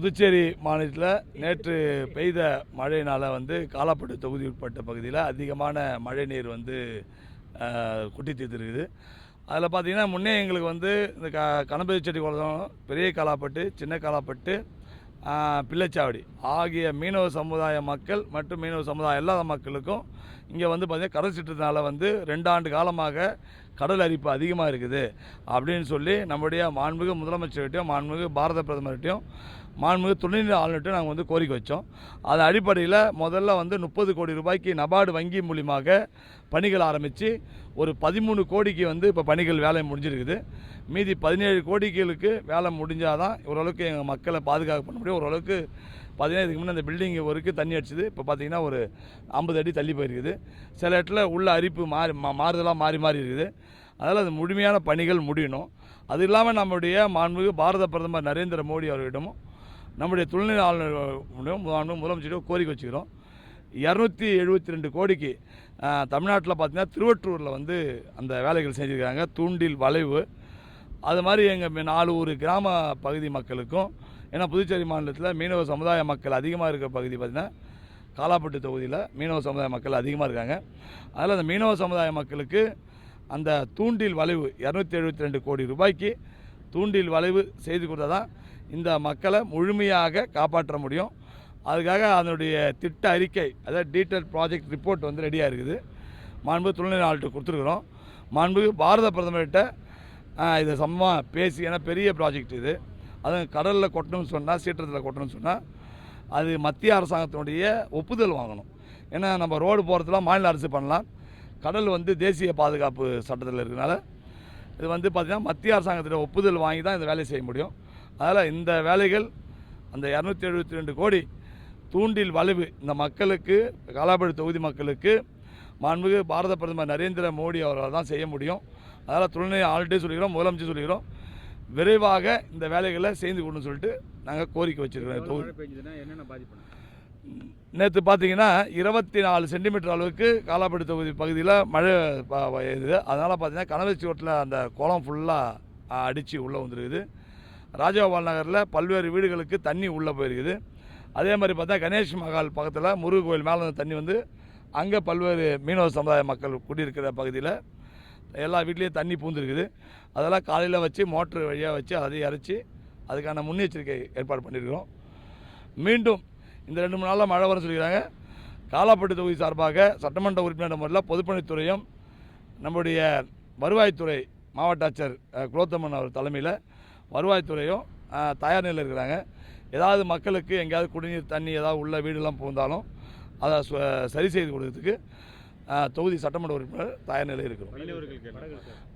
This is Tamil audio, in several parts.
புதுச்சேரி மாநிலத்தில் நேற்று பெய்த மழையினால் வந்து காலாப்பட்டு தொகுதி உட்பட்ட பகுதியில் அதிகமான மழை நீர் வந்து குட்டி கொட்டி தீர்த்துருக்குது. அதில் பார்த்தீங்கன்னா முன்னே எங்களுக்கு வந்து இந்த க கணபதி செடி குளம் பெரிய காலாப்பட்டு சின்ன காலாப்பட்டு பிள்ளைச்சாவடி ஆகிய மீனவ சமுதாய மக்கள் மற்றும் மீனவ சமுதாயம் இல்லாத மக்களுக்கும் இங்கே வந்து பார்த்திங்கன்னா கரை சீற்றத்தினால வந்து ரெண்டு ஆண்டு காலமாக கடல் அரிப்பு அதிகமாக இருக்குது அப்படின்னு சொல்லி நம்முடைய மாண்புமிகு முதலமைச்சர்கிட்டையும் மாண்புமிகு பாரத பிரதமர்கிட்டையும் மாண்புமிகு துணைநிலை ஆளுநர்கிட்ட நாங்கள் வந்து கோரிக்கை வச்சோம். அது அடிப்படையில் முதல்ல வந்து முப்பது கோடி ரூபாய்க்கு நபார்டு வங்கி மூலியமாக பணிகள் ஆரம்பித்து ஒரு பதிமூணு கோடிக்கு வந்து இப்போ பணிகள் வேலை முடிஞ்சிருக்குது. மீதி பதினேழு கோடிகளுக்கு வேலை முடிஞ்சால் தான் ஓரளவுக்கு எங்கள் மக்களை பாதுகாப்பு பண்ண முடியும். ஓரளவுக்கு பார்த்திங்கன்னா இதுக்கு முன்னே அந்த பில்டிங் ஒருக்கு தண்ணி அடிச்சுது. இப்போ பார்த்தீங்கன்னா ஒரு ஐம்பது அடி தள்ளி போயிருக்குது. சில இடத்துல உள்ள அரிப்பு மாறி மா- மாறுதலாக மாறி மாறி இருக்குது. அதனால் அது முழுமையான பணிகள் முடியணும். அது இல்லாமல் நம்முடைய மாண்புமிகு பாரத பிரதமர் நரேந்திர மோடி அவர்களிடமும் நம்முடைய துணைநிலை ஆளுநரிடம் முதலமைச்சரிடம் கோரிக்கை வச்சுக்கிறோம். இரநூத்தி எழுபத்தி ரெண்டு கோடிக்கு தமிழ்நாட்டில் பார்த்திங்கன்னா திருவற்றூரில் வந்து அந்த வேலைகள் செஞ்சுருக்காங்க. தூண்டில் வளைவு. அது மாதிரி எங்கள் நாலு ஊர் கிராம பகுதி மக்களுக்கும் ஏன்னா புதுச்சேரி மாநிலத்தில் மீனவ சமுதாய மக்கள் அதிகமாக இருக்கிற பகுதி பார்த்திங்கன்னா காலாப்பட்டு தொகுதியில் மீனவ சமுதாய மக்கள் அதிகமாக இருக்காங்க. அதில் அந்த மீனவ சமுதாய மக்களுக்கு அந்த தூண்டில் வளைவு இரநூத்தி எழுபத்தி ரெண்டு கோடி ரூபாய்க்கு தூண்டில் வளைவு செய்து கொடுத்தா தான் இந்த மக்களை முழுமையாக காப்பாற்ற முடியும். அதுக்காக அதனுடைய திட்ட அறிக்கை அதாவது டீட்டெயில் ப்ராஜெக்ட் ரிப்போர்ட் வந்து ரெடியாக இருக்குது. மாண்பு துணைநிலை ஆள்கிட்ட கொடுத்துருக்குறோம். மாண்பு பாரத பிரதமர்கிட்ட இதை சமமாக பேசி ஏன்னா பெரிய ப்ராஜெக்ட் இது. அதுவும் கடலில் கொட்டணும்னு சொன்னால் சீற்றத்தில் கொட்டணும்னு சொன்னால் அது மத்திய அரசாங்கத்தினுடைய ஒப்புதல் வாங்கணும். ஏன்னா நம்ம ரோடு போகிறதுலாம் மாநில அரசு பண்ணலாம். கடல் வந்து தேசிய பாதுகாப்பு சட்டத்தில் இருக்கிறனால இது வந்து பார்த்திங்கன்னா மத்திய அரசாங்கத்திட்ட ஒப்புதல் வாங்கி தான் இந்த வேலையை செய்ய முடியும். அதனால் இந்த வேலைகள் அந்த இரநூத்தி எழுபத்தி ரெண்டு கோடி தூண்டில் வளைவு இந்த மக்களுக்கு காலாபடி தொகுதி மக்களுக்கு மாண்புமிகு பாரத பிரதமர் நரேந்திர மோடி அவரால் தான் செய்ய முடியும். அதனால் துணைநிலை ஆல்ரெடி சொல்லிக்கிறோம் முதலமைச்சர் சொல்லிக்கிறோம். விரைவாக இந்த வேலைகளை செய்து கொடுன்னு சொல்லிட்டு நாங்கள் கோரிக்கை வச்சுருக்கிறோம். தொகுதி நேற்று பார்த்தீங்கன்னா இருபத்தி நாலு சென்டிமீட்டர் அளவுக்கு காலாப்படு தொகுதி பகுதியில் மழை பெய்யுது. அதனால் பார்த்தீங்கன்னா கனவச்சி ஓட்டில் அந்த குளம் ஃபுல்லாக அடித்து உள்ளே வந்துருக்குது. ராஜகோபால் நகரில் பல்வேறு வீடுகளுக்கு தண்ணி உள்ளே போயிருக்குது. அதே மாதிரி பார்த்தா கணேஷ் மகால் பக்கத்தில் முருகன் கோயில் மேலே தண்ணி வந்து அங்கே பல்வேறு மீனவ சமுதாய மக்கள் குடியிருக்கிற பகுதியில் எல்லா வீட்லேயும் தண்ணி பூந்துருக்குது. அதெல்லாம் காலையில் வச்சு மோட்ரு வழியாக வச்சு அதையும் இறச்சி அதுக்கான முன்னெச்சரிக்கை ஏற்பாடு பண்ணியிருக்கிறோம் மீண்டும் இந்த ரெண்டு மூணு நாளில் மழை வரும்னு சொல்லிக்கிறாங்க. காலாப்பட்டு தொகுதி சார்பாக சட்டமன்ற உறுப்பினர் முறையில் பொதுப்பணித்துறையும் நம்முடைய வருவாய்த்துறை மாவட்ட ஆட்சியர் குலோத்தமன் அவர் தலைமையில் வருவாய்த்துறையும் தயார் நிலையில் இருக்கிறாங்க. ஏதாவது மக்களுக்கு எங்கேயாவது குடிநீர் தண்ணி ஏதாவது உள்ள வீடெல்லாம் பூந்தாலும் அதை சரி செய்து கொடுக்கறதுக்கு தொகுதி சட்டமன்ற உறுப்பினர் தயார் நிலையில் இருக்கிறோம்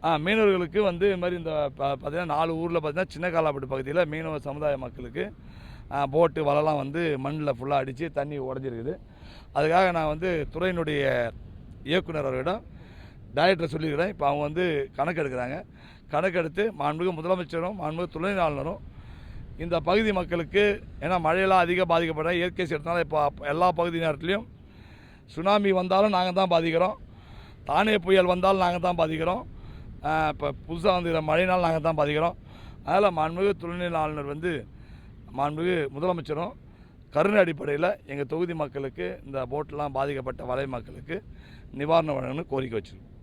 ஆ மீனவர்களுக்கு வந்து இது மாதிரி இந்த ப- பார்த்தீங்கன்னா நாலு ஊரில் பார்த்தீங்கன்னா சின்ன காலாப்பட்டு பகுதியில் மீனவ சமுதாய மக்களுக்கு போட்டு வலைலாம் வந்து மண்ணில் ஃபுல்லாக அடித்து தண்ணி உடஞ்சிருக்குது. அதுக்காக நான் வந்து துறையினுடைய இயக்குனர் அவர்களிடம் டைரக்டர் சொல்லியிருக்கிறேன். இப்போ அவங்க வந்து கணக்கு எடுக்கிறாங்க கணக்கெடுத்து மாண்புமிகு முதலமைச்சரும் மாண்புமிகு துணை ஆளுநரும் இந்த பகுதி மக்களுக்கு ஏன்னா மழையெல்லாம் அதிக பாதிக்கப்படுற இயற்கை சீற்றத்தினால இப்போ எல்லா பகுதி நேரத்துலையும் சுனாமி வந்தாலும் நாங்கள் தான் பாதிக்கிறோம். தானே புயல் வந்தாலும் நாங்கள் தான் பாதிக்கிறோம். இப்போ புதுசாக வந்துக்கிற மழைனால் நாங்கள் தான் பாதிக்கிறோம். அதனால் மாண்புமிகு துணைநிலை ஆளுநர் வந்து மாண்புமிகு முதலமைச்சரும் கருணை அடிப்படையில் எங்கள் தொகுதி மக்களுக்கு இந்த போட்டெலாம் பாதிக்கப்பட்ட வலை மக்களுக்கு நிவாரணம் வழங்கணும்னு கோரிக்கை வச்சுருக்கோம்.